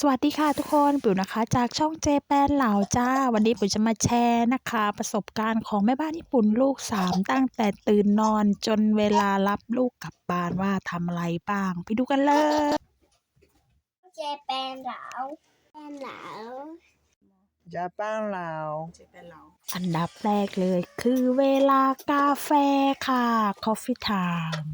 สวัสดีค่ะทุกคนปิ๋วนะคะ จากช่องเจแปนเหล่าจ้า วันนี้ปิ๋วจะมาแชร์นะคะ ประสบการณ์ของแม่บ้านญี่ปุ่นลูกสามตั้งแต่ตื่นนอนจนเวลารับลูกกลับบ้านว่าทำอะไรบ้าง ไปดูกันเลย เจแปนเหลาแปนเหลาจะป้างลาวอันดับแรกเลยคือเวลากาแฟค่ะ Coffee Time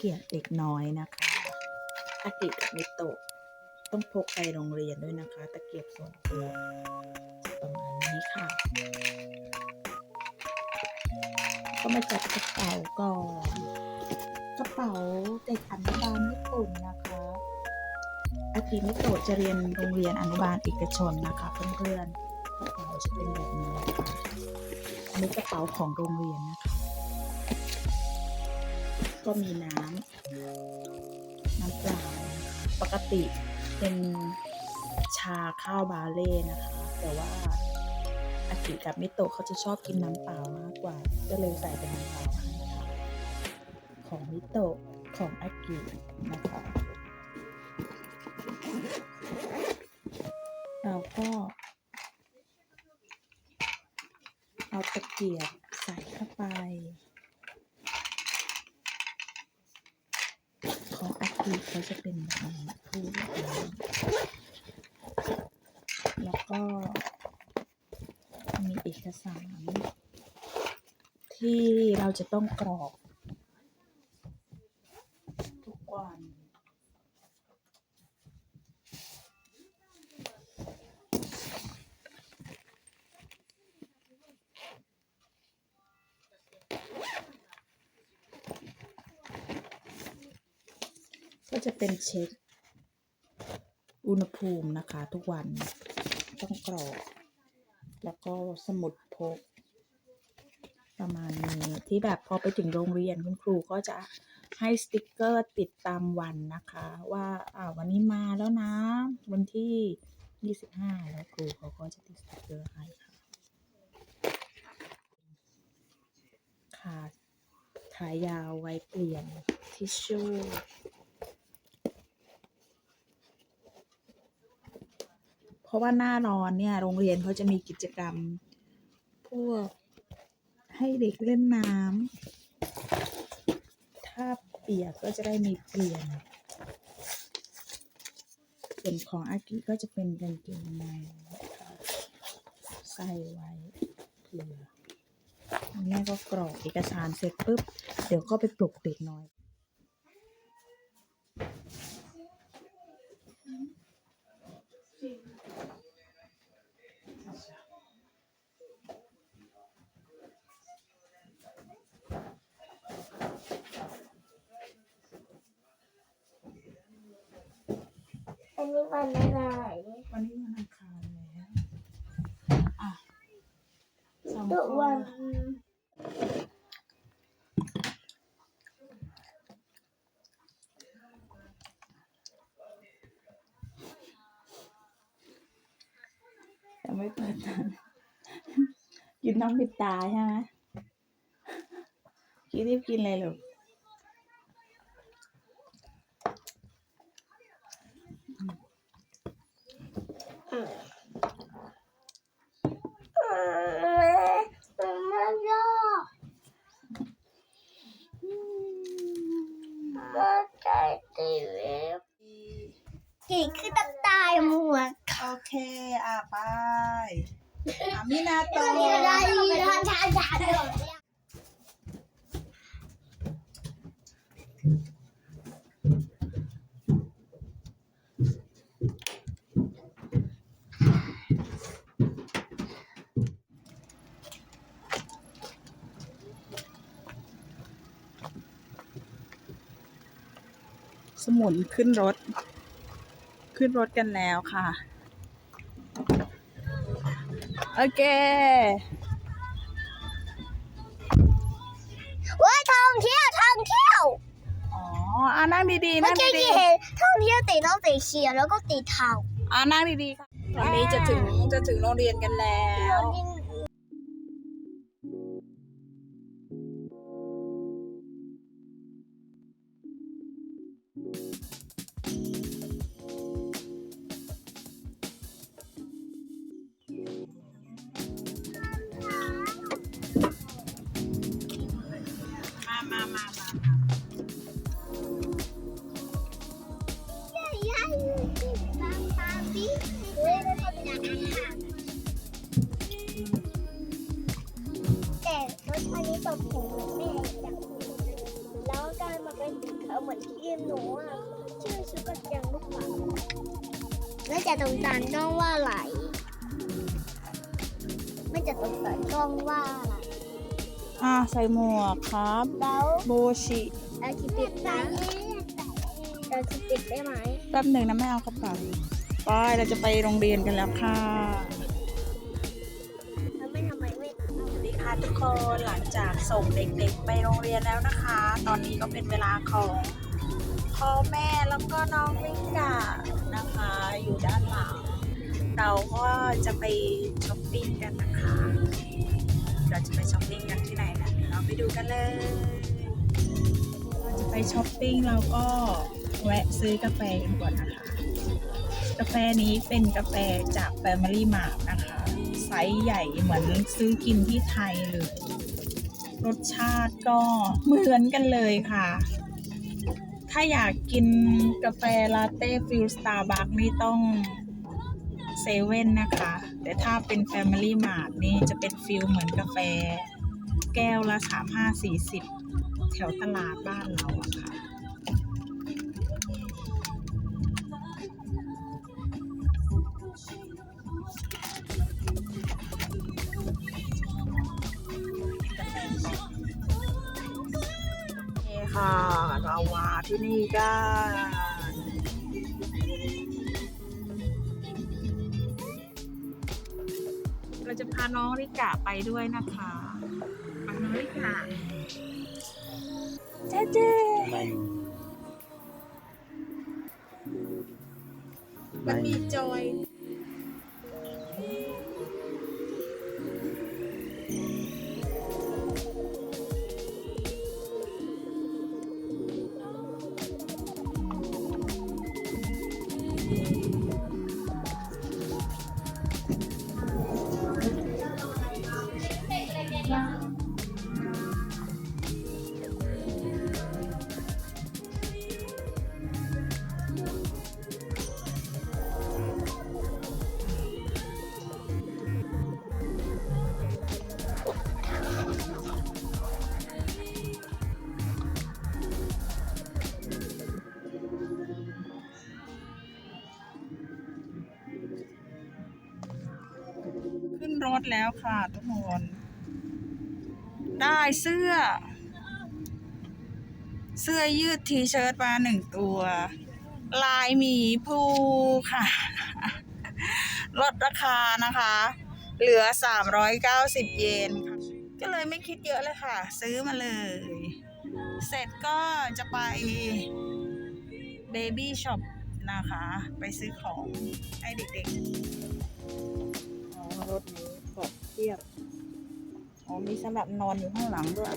เกียบเด็กน้อยนะคะอากิกับมิโตะต้องพกไปโรงเรียนด้วยนะคะ ตะเกียบส่วนตัวประมาณนี้ค่ะ ก็มาจัดกระเป๋าก่อนกระเป๋าเด็กอนุบาลญี่ปุ่นนะคะอากิมิโตะจะเรียนโรงเรียนอนุบาลเอกชนนะคะเพื่อนๆกระเป๋าจะเป็นแบบนี้นะคะอันนี้กระเป๋าของโรงเรียนนะคะ ก็มีน้ำน้ำเปล่าปกติเป็นชาข้าวบาเล่นะคะ แต่ว่าอากิกับมิโตะเขาจะชอบกินน้ำเปล่ามากกว่า ก็เลยใส่เป็นน้ำเปล่าค่ะของมิโตะของอากินะคะเราก็เอาตะเกียบใส่เข้าไป ที่เขาจะเป็นแบบนี้คือแบบนี้แล้วก็มีเอกสาร ที่เราจะต้องกรอก ทุกวัน ก็จะเป็นเช็ค อุณหภูมินะคะ ทุกวันต้องกรอกแล้วก็สมุดพก ประมาณนี้ที่แบบพอไปถึงโรงเรียนคุณครูก็จะให้สติกเกอร์ติดตามวันนะคะ ว่าอ่าวันนี้มาแล้วนะ วันที่ 25 แล้วครูเขาก็จะติดสติกเกอร์ให้ค่ะขาขายาวไว้เปลี่ยนทิชชู่ เพราะว่าหน้าร้อนเนี่ย โรงเรียนเขาจะมีกิจกรรม พวกให้เด็กเล่นน้ำ ถ้าเปียกก็จะได้มีเปลี่ยน ส่วนของอากิก็จะเป็นกางเกงในใส่ไว้เผื่อแม่ก็กรอกเอกสารเสร็จปุ๊บ เดี๋ยวก็ไปปลุกเด็กน้อย นนี้วันอะไรวันนี้วันอังคารแล้วอะสองควันยังไม่เปิดตากินน้ำปิดตาใช่ไหมกินรีบกินเลยลูก มันยา กี่คือตับตายหมวกโอเค อะไปอามินาโตมีอะไรทานชาชาเดียว มุนขึ้นรถ ขึ้นรถกันแล้วค่ะ โอเคว่าท่องเที่ยวท่องเที่ยวอ๋ออะนั่งดีๆเมื่นั่องกี้ดีกี่เห็นท่องเที่ยวติดต้องติดเชียร์แล้วก็ติดเท้าๆอะนั่งดีๆค่ะตอนนี้จะถึงจะถึงโรงเรียนกันแล้วมา ตกผมเหมือนแม่จากแล้วกลายมาเป็นสีขาวเหมือนที่หนูอะชื่อชุกระยังลูกหมาแล้วจะตรงตันกล้องว่าไหลไม่จะตรงตันกล้องว่าอะไรอะใส่หมวกครับแล้วโบชิเราจะปิดนะเราจะปิดได้ไหมแป๊บหนึ่งนะแม่เอากระเป๋าไปเราจะไปโรงเรียนกันแล้วค่ะ คนหลังจากส่งเด็กๆไปโรงเรียนแล้วนะคะ ตอนนี้ก็เป็นเวลาของพ่อแม่แล้วก็น้องลิกานะคะ อยู่ด้านหลัง เราก็จะไปช้อปปิ้งกันนะคะ เราจะไปช้อปปิ้งกันที่ไหนนะเดี๋ยวเราไปดูกันเลย เราจะไปช้อปปิ้งเราก็แวะซื้อกาแฟกันก่อนนะคะ กาแฟนี้เป็นกาแฟจาก Family Mart นะคะ ไซส์ใหญ่เหมือนซื้อกินที่ไทยเลยรสชาติก็เหมือนกันเลยค่ะ ถ้าอยากกินกาแฟลาเต้ฟิลสตาร์บัคนี่ต้องเซเว่นนะคะ แต่ถ้าเป็น Family Mart นี่จะเป็นฟิลเหมือนกาแฟ แก้วละ 35-40 แถวตลาดบ้านเราอะค่ะ โอเคค่ะเรามาที่นี่กันเราจะพาน้องริกะไปด้วยนะคะไปน้องริกะเจ๊เจ๊มันมีจอย รถแล้วค่ะทุกคน ได้เสื้อ เสื้อยืดทีเชิ้ตมาหนึ่งตัว ลายหมีภูค่ะ ลดราคานะคะ เหลือ 390 เยนค่ะก็เลยไม่คิดเยอะเลยค่ะ ซื้อมาเลย เสร็จก็จะไป Baby Shop นะคะ ไปซื้อของให้เด็กๆอ๋อรถนี้ กดเทียบ อ๋อ มีสำหรับนอนอยู่ข้างหลังด้วย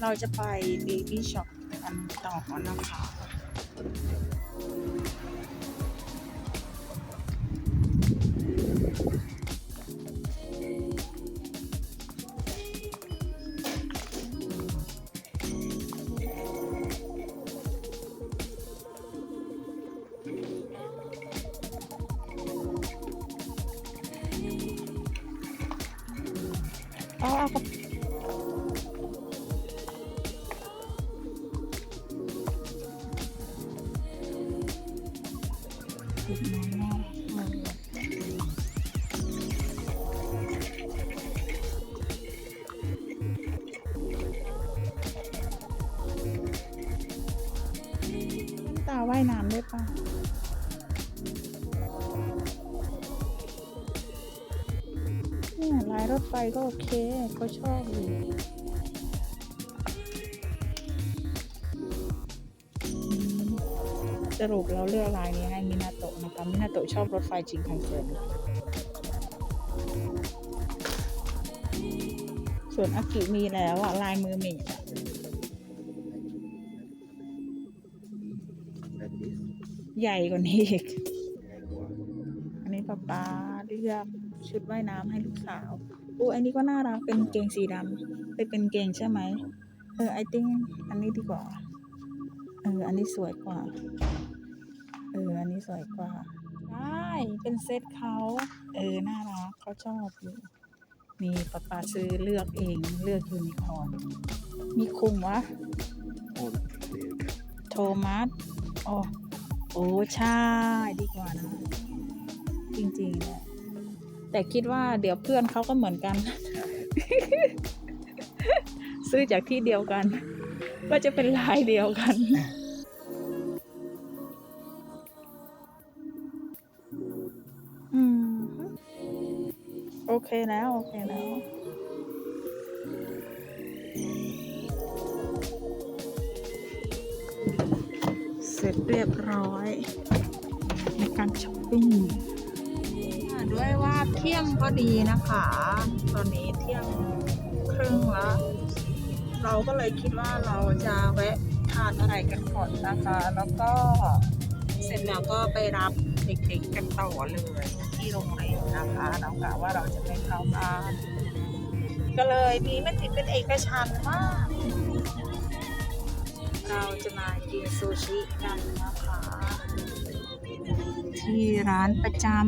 เราจะไป Baby Shop กันต่อนะคะ ว่ายน้ำได้ปะเนี่ยลายรถไฟก็โอเค ก็ชอบอยู่สรุปเราเลือกลายนี้ให้มินาโตะนะคะ มินาโตะชอบรถไฟจริงคันเซ็นส่วนอากิมีแล้วอะลายมือเมด ใหญ่กว่านี้อีกอันนี้ป๊าป๊าเลือกชุดว่ายน้ำให้ลูกสาวอู้อันนี้ก็น่ารักเป็นเกงสีดำไปเป็นเกงใช่ไหมเออไอติ้งอันนี้ดีกว่าเอออันนี้สวยกว่าเอออันนี้สวยกว่าใช่เป็นเซตเขาเออน่ารักเขาชอบอยู่มีป๊าป๊าซื้อเลือกเองเลือกยูนิคอร์นมีคุงวะโทมัส โอ้โอ้ใช่ดีกว่านะ จริงๆแหละแต่คิดว่าเดี๋ยวเพื่อนเขาก็เหมือนกัน ซื้อจากที่เดียวกัน ก็จะเป็นลายเดียวกันอืมโอเคแล้ว โอเคแล้ว จเรียบร้อย ในการช้อปปิ้งด้วยว่าเที่ยงพอดีนะคะ ตอนนี้เที่ยงครึ่งแล้ว เราก็เลยคิดว่าเราจะแวะทานอะไรกันก่อนนะคะ แล้วก็เสร็จแล้วก็ไปรับเด็กๆกันต่อเลยที่โรงแรมนะคะเรากะว่าเราจะไปเข้าบ้าน ก็เลยมีมติดเป็นเอกชันมาก เราจะมากินซูชิกันนะคะ ที่ร้านประจำ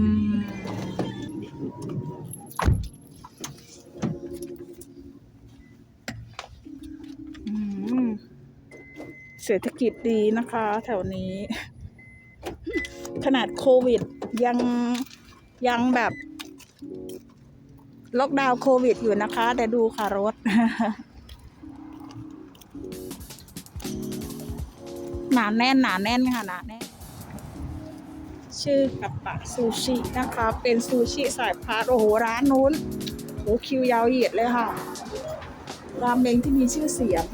เศรษฐกิจดีนะคะ แถวนี้ ขนาดโควิดยังยังแบบล็อกดาวน์โควิดอยู่นะคะ แต่ดูค่ะรถ หนาแน่นหนาแน่นค่ะหนาแน่นชื่อกับปะซูชินะคะ เป็นซูชิสายพาร์ทโอ้โหร้านนู้นโอ้คิวยาวเหยียดเลยค่ะรามเมงที่มีชื่อเสียง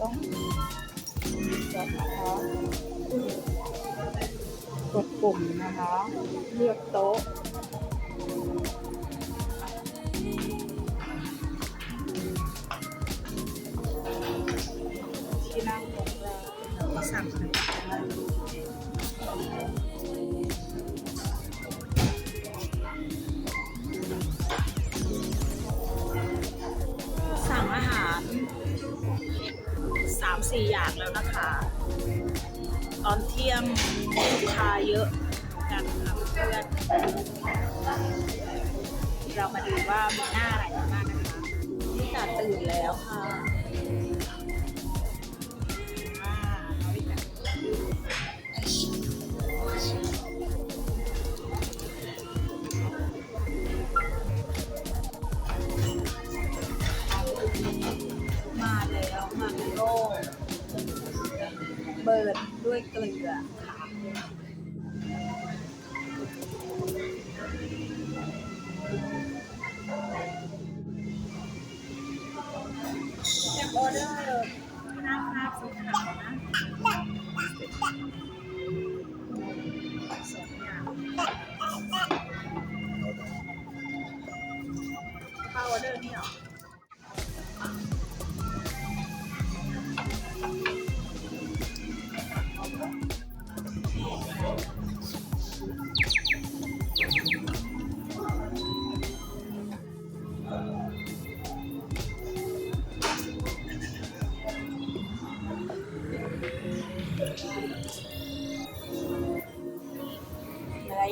ต้องกดนะคะกดปุ่มนะคะ เลือกโต๊ะ ตอนเที่ยมลูกค้าเยอะกันค่ะเพื่อนเรามาดูว่ามีหน้าอะไรบ้างนะคะนี่ตาตื่นแล้วค่ะมาแล้มาโลเบิร์ด ด้วยเกลือค่ะแอ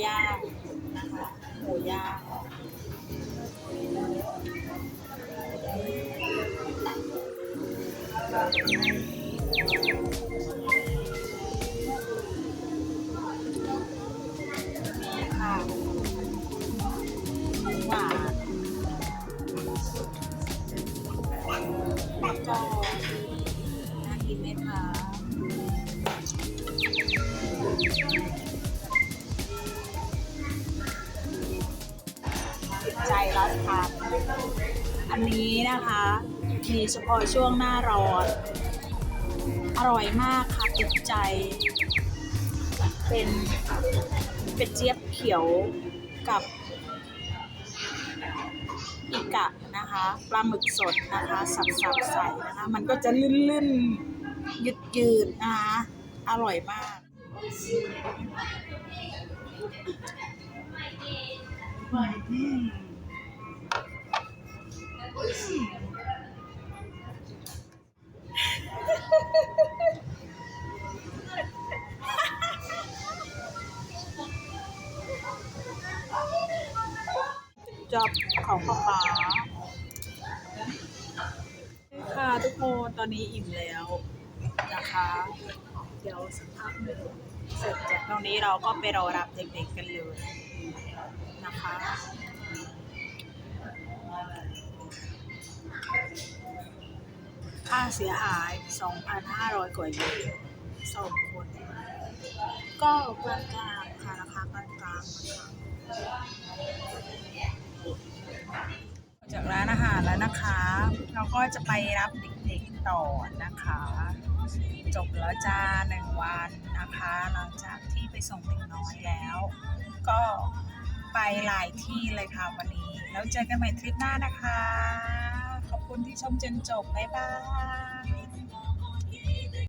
ย่างนะคะหมูย่าง รับทานอันนี้นะคะ มีเฉพาะช่วงหน้าร้อน อร่อยมากค่ะติดใจ เป็นเป็ดเจี๊ยบเขียวกับอีกะนะคะปลาหมึกสดนะคะสับๆใส่นะคะ มันก็จะลื่นๆยืดๆนะคะ อร่อยมากอืม จอบของป๊าป๊าค่ะทุกคนตอนนี้อิ่มแล้วนะคะ เดี๋ยวสักพักหนึ่งเสร็จจากตรงนี้เราก็ไปรอรับเด็กๆกันเลยนะคะ ค่าเสียหาย 2,500 กว่าเยนสองคน ก็กลางๆค่ะราคากลางๆนะคะจากร้านอาหารแล้วนะคะ เราก็จะไปรับเด็กๆต่อนะคะ จบแล้วจ้าหนึ่งวันนะคะ หลังจากที่ไปส่งเด็กน้อยแล้ว ก็ไปหลายที่เลยค่ะวันนี้ แล้วเจอกันใหม่ทริปหน้านะคะ คุณที่ชมจนจบ บ๊ายบาย